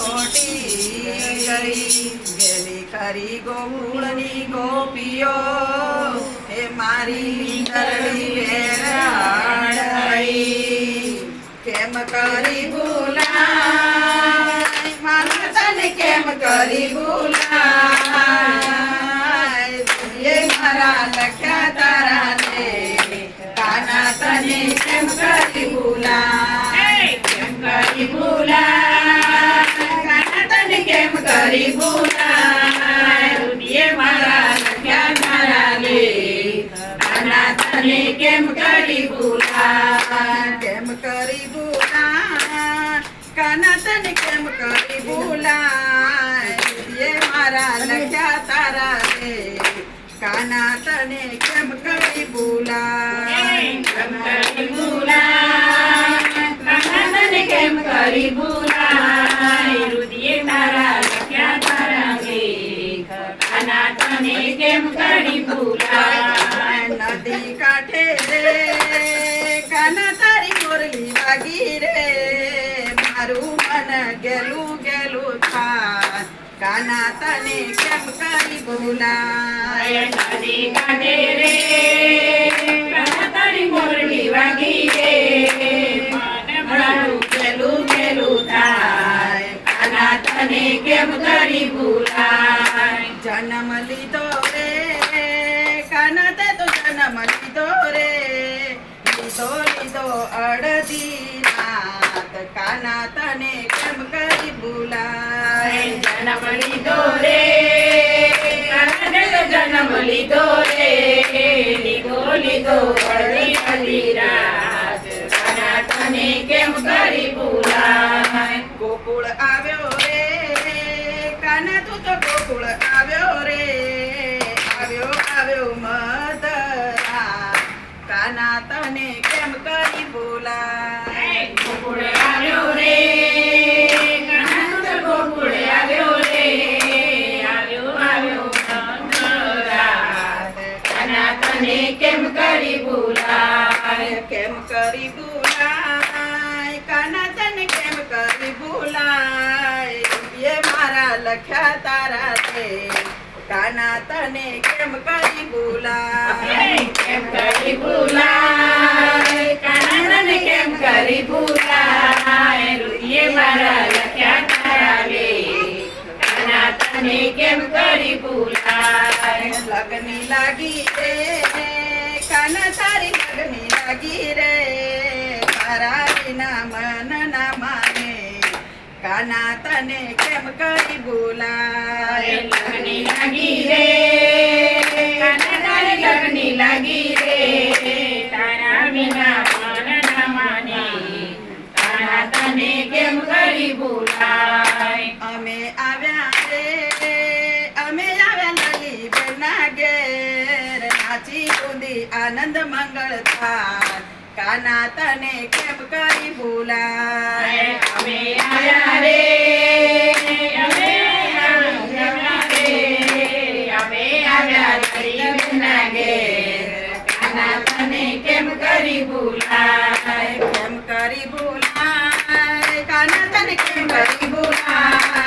ચોટી ગઈ ગેલી ખરી ગોકુળની ગોપીઓ એ મારી દરડી વેરાઈ કેમ કરી ભૂલાય મારું તને કેમ કરી ભૂલાય એ મારા લખ્યા તારા ને કાના તને કેમ કરી ભૂલાય કેમ કરી ભૂલાય કેમ કરી ભૂલાય મારા લખ્યા તારા તને કેમ કરી બોલા કેમ કરી ભૂલાય કાના તને કેમ કરી ભૂલા એ મારા લખ્યા તારા રે કાના તને કેમ કરી ભૂલાય કેમ કરી ભૂલાય? નદી કાંઠે રે કાના તારી મોરલી વાગી રે મારું મન ગેલું ગેલું થાય કાના તને કેમ કરી ભૂલાય નદી કાંઠે રે, કાના તારી મોરલી વાગી રે. મન મારું પેલું પેલું થાય. કાના તને કેમ કરી ભૂલાય? જન્મ લીધો તને કેમ કરી ભૂલાય ગોકુળ આવ્યો રે, કાના તું તો ગોકુળ આવ્યો રે? આવ્યો આવ્યો મધરા, કાના તને કેમ કરી ભૂલાય? ગોકુળે આવ્યો રે, કાના તો ગોકુળે આવ્યો કરી ભૂલાય કાના તને કેમ કરી ભૂલાય એ મારા લખ્યા તારા છે કાના તને કેમ કરી ભૂલાય કેમ કરી ભૂલાય કાનને કેમ કરી ભૂલાય રુદિયે મારા લખ્યા તારા લે કાના તને કેમ કરી ભૂલાય લગની લાગી રે કાના તને કેમ કરી લગની લાગી રે? કાના તારી લગની લાગી રે? તારા વિના મન ના માને. કાના તને કેમ કરી ભૂલાય અમે આવ્યા રે અમે આવ્યા લાગી બેના ઘેર. નાચી કુદી આનંદ મંગળ થાય કાના તને કેમ કરી ભૂલાય અમે આયા રે અમે આવ્યા રે અમે આવ્યા ગરીબના ઘેર કાના તને કેમ કરી ભૂલાય કેમ કરી ભૂલાય કાના તને કેમ કરી ભૂલાય